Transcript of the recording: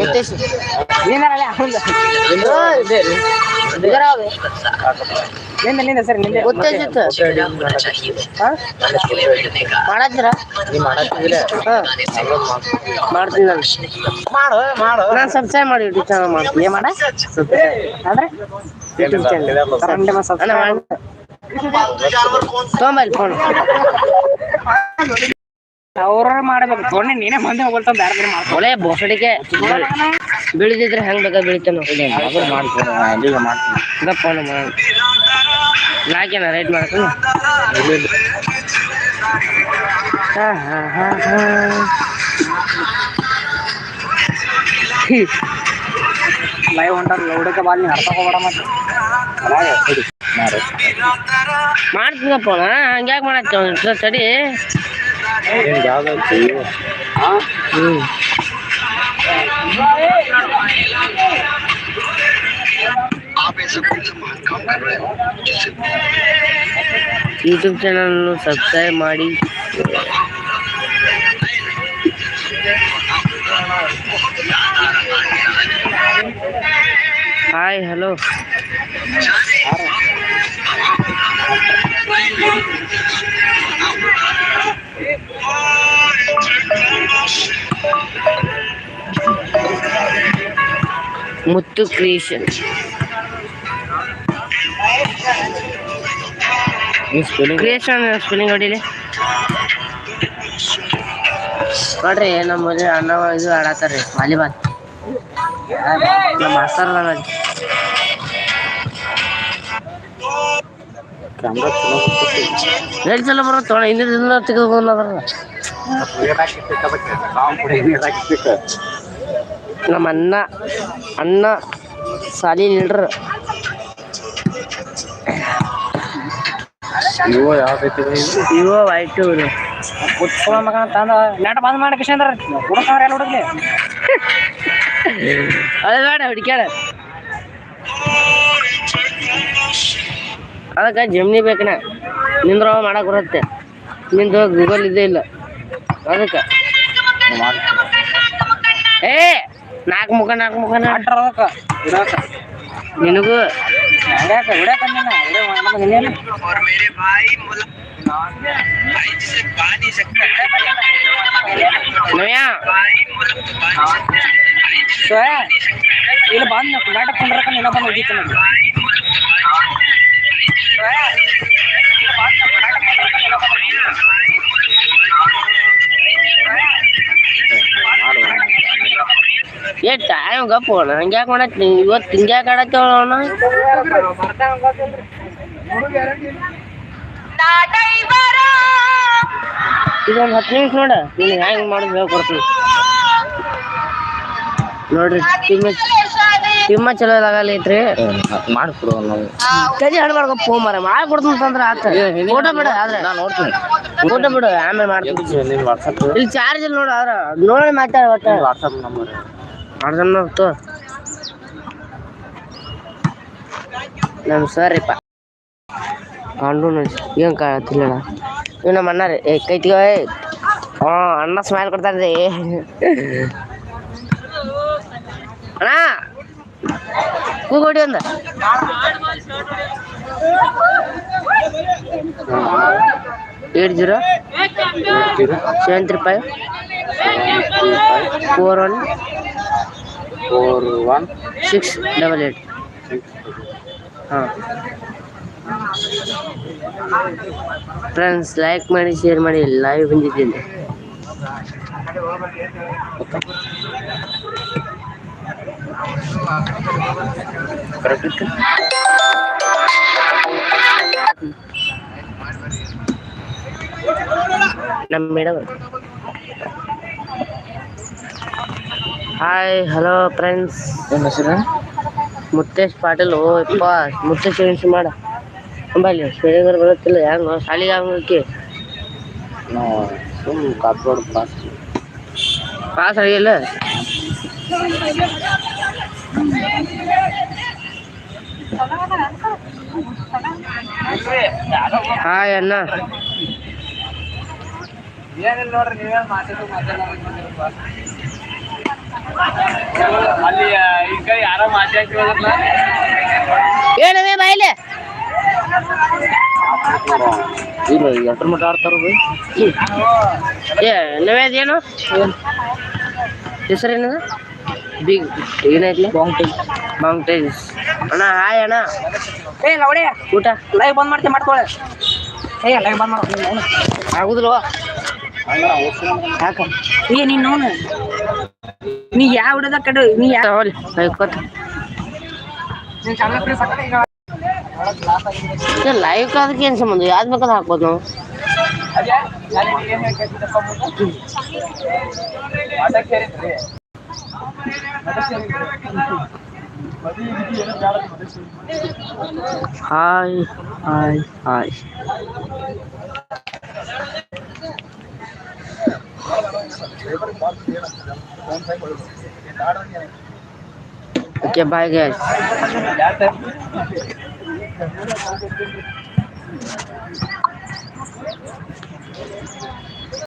ಮುತ್ತೇಶ್ ನೀನಲ್ಲ ಅವ್ನ್ದು. ಇದರ ಅವೆ. ನಿಂದ ನಿಂದ ಸರಿ ನಿಂದೆ ಮುತ್ತೇಶ್ ಇತ್ತು ಹಾ ಮಾಡತ್ತೀರ ನೀ ಮಾಡತ್ತಿದ್ರೆ ಹಾ ಮಾಡ್ತೀನಿ ನಾನು ಮಾಡು ಮಾಡು ನಾನು ಸಬ್ಸ್ಕ್ರೈಬ್ ಮಾಡಿ ಯೂಟ್ಯೂಬ್ ಚಾನಲ್ ಮಾಡ್ತೀನಿ ಏನ್ ಮಾಡ ಅಂದ್ರೆ ಯೂಟ್ಯೂಬ್ ಚಾನಲ್ ಕರಂಡೆ ಮಸಾಲ ಅಣ್ಣ ಮಾಡಿ ತೊಗೊಂಬಲ್ಲಿ ಫೋನ್ ಅವ್ರ ಮಾಡ್ಬೇಕು. ತೊಗೊಂಡೆ ನೀನೇ ಮಂದಿ ಹೋಗ್ತಾವ ಬೇರೆ ಬೇರೆ ಮಾಡ್ಕೊ. ಒಳ್ಳೆ ಬೋಸಡಿಗೆ ಬೀಳಿದಿದ್ರೆ ಹೆಂಗ್ ಬೇಕಾ ಬೀಳ್ತೇನೆ. ಮಾಡ್ತೀನಿ ಈಗ ಮಾಡ್ತೀನಿ ಇದ ಫೋನ್ ಮಾಡೋಣ ಲಾಕೇನ ರೈಟ್ ಮಾಡ್ತೀನಿ. ಹಾ ಹಾ ಹಾ ಹಾ. ಲೈವ್ ಹೊಂಟಾರ ಲೌಡಕ್ಕೆ ಬಾಲ್ ನೀ ಹರ್ಸಕ್ ಹೋಗ್ಬೇಡ ಮತ್ತೆ. ಮಾಡ್ತೀನ ಫೋನ್ ಹಂಗ್ಯಾಕೆ ಮಾಡತ್ತೆ ಒಂದು ತಡಿ ನಿಮ್ಗೆ ಯಾವ್ದಾಯ್ತು ಇವು ಹ್ಞೂ ಯೂಟ್ಯೂಬ್ ಚಾನಲ್ನು ಸಬ್ಸ್ಕ್ರೈಬ್ ಮಾಡಿ hi hello Muttu creation creation spelling ಹೊಡಿಲಿ. ನೋಡ್ರಿ ನಮ್ಮ ಮನೆ ಅಣ್ಣ ಇದು ಆಡತ್ತಾರ್ರಿ ವಾಲಿಬಾಲ್. ನಮ್ಮ ಮಾಸ್ತರ್ ಚಲೋ ಬರೋ ತೊಗೊಂಡು ಹಿಂದಿನ ತೆಗೆದುಕೊಂಡ್ರಲ್ಲ ನಮ್ಮ ಅಣ್ಣ ಅಣ್ಣ ಸಾಲಿ ಲೀಡ್ರ್ ಇವೋ ಯಾವ್ದೈತಿ? ಇವ ವೈಟು ಕುತ್ಕೊಳ್ಳೋ ಮಗ ತಂದ ನೆಟ್ ಬಂದ್ ಮಾಡಿ ಕಿಶಂದ್ರ ಹುಡುಕವ್ರ ಎಲ್ಲ ಹುಡುಗ್ಲಿ ಅದೇ ಬೇಡ ಹುಡುಕ್ಯಾಡ ಅದಕ್ಕೆ ಜಮ್ನಿ ಬೇಕನ. ನಿಂದ್ರ ಮಾಡಕ್ ಬರುತ್ತೆ. ನಿಂದು ಗೂಗಲ್ ಇದೇ ಇಲ್ಲ. ಅದಕ್ಕೆ. ಏ! ನಾಲ್ಕು ಮುಖ ನಾಲ್ಕು ಮುಖ ನಿನಗೂ? ಇಲ್ಲಿ ಬಂದ್ ನಾಟಕ ಕುಂಡ್ರಕ ನಿನ್ನ ಬಂದ್ ಹೋಗಿತ್ತು ನೋಡಿ. ಏ ಟೈಮ್ ಗಪ್ಪ ಹಂಗೆ ಯಾಕೆ ಮಾಡತ್ತಿ ಇವತ್ತು ಹಿಂಗ್ಯಾಕೆ ಆಡತ್ತೇವ ಅವನು? ಇದೊಂದು ಹತ್ತು ನಿಮಿಷ ನೋಡ. ನೀನು ಹೆಂಗೆ ಮಾಡೋದು ಹೇಳ್ಕೊಡ್ತೀನಿ ನೋಡ್ರಿ ತಿಮ್ಮ ತಿಮ್ಮ ಚಲೋ ಆಗಲ್ಲ ಐತ್ರಿ. ಮಾಡ್ಕೊಡು ನಾವು ಕಜಿ ಹಣ್ಣು ಮಾಡ್ಕೊ ಫೋನ್ ಮಾರ ಮಾಡ್ಕೊಡ್ತೀನಿ ಅಂತಂದ್ರೆ ಆತ. ಫೋಟೋ ಬಿಡ ಆದ್ರೆ. ನಾ ನೋಡ್ತೀನಿ. ಫೋಟೋ ಬಿಡು ಆಮೇಲೆ ಮಾಡ್ತೀನಿ. ನಿನ್ ಇಲ್ಲಿ ಚಾರ್ಜ್ ಇಲ್ಲ ನೋಡು ಆದ್ರೆ. ನೋಡಿ ಮಾತಾಡ ವಾಟ್ಸಪ್ ನಂಬರ್ ಮಾಡ್ದನ್ನ ತೋ ನಮ್ಮ ಸರಿಪ್ಪ ಕಂಡು ಏನು ಕಾಣತ್ತಿಲ್ಲ ಇವ್ ನಮ್ಮ ಅಣ್ಣ ರೀ. ಏ ಕೈತಿಗ ಹ್ಞೂ ಅಣ್ಣ ಸ್ಮೈಲ್ ಕೊಡ್ತಾರ್ರಿ ಅಣ್ಣ! ಕೂಗೋಡಿ ಒಂದ. Eight zero. Seven three five. Four one. Four one six double eight ಹಾಂ. ಫ್ರೆಂಡ್ಸ್ ಲೈಕ್ ಮಾಡಿ ಶೇರ್ ಮಾಡಿ ಲೈವ್ ಬಂದಿದ್ದೀನಿ. ನಮ್ಮ ಮೇಡಮ್. ಹಾಯ್ ಹಲೋ ಫ್ರೆಂಡ್ಸ್ ಏನು ಹೆಸರು? ಮುತ್ತೇಶ್ ಪಾಟೀಲ್. ಓ ಯಪ್ಪ ಮುತ್ತೇಶ್ ಏನ್ಸ್ ಮಾಡ. ಅಂಬಲ್ಲಿ ಬೆಳಗರ್ ಬರುತ್ತಿಲ್ಲ ಹೆಂಗ ಶಾಲಿಗೆ ಹಂಗಕ್ಕೆ ನೋ ಸುಮ್ ಕಾಪ್ರೋಡ್ ಪಾಸ್ ಪಾಸ್ ಆಗಿಲ್ಲ? ಹಾಯ್ ಅಣ್ಣ. ಏನಿಲ್ಲ ನೋಡ್ರಿ ನೀವೇನು ಮಾತಾಡೋ ಮಾತಾಡೋ. ಏನವೇ ಬಾಯಿಲೆ? ಇಲ್ಲ ಎಟ್ರ ಮಟ್ಟ ಆಡ್ತಾರ ಏ ನವೇದ್ ಏನು? ಹೆಸರೇನದ? ಬಿಗ್ ಏನೈತಿ ಬಾಂಗ್ಟೇಜ್ ಮೌಂಟೇನ್ಸ್ ಅಣ್ಣ ಹಾಯ್ ಅಣ್ಣ. ಏ ಲವಡೆ ಊಟ? ಲೈವ್ ಬಂದ್ ಮಾಡ್ತೀನಿ ಮಾಡ್ಕೊಳ್ಳಿ ಏ ಲೈವ್ ಬಂದ್ ಮಾಡು. ಆಗುದಿಲ್ವ? ಯಾಕ? ಏ ನೋನು ನೀ ಯಾವ ಹಿಡದ ಕಡು ನೀ ಯಾವ ತಗೊಳ್ಳಿ ಕೈಕೋತ ಲೈವ್ ಅದಕ್ಕೆ ಏನು ಸಂಬಂಧ ಯಾವ್ದು ಬೇಕಾದ್ರೆ ಹಾಕ್ಬೋದು ನಾವು hi hi hi okay bye guys ಯಾಕೆ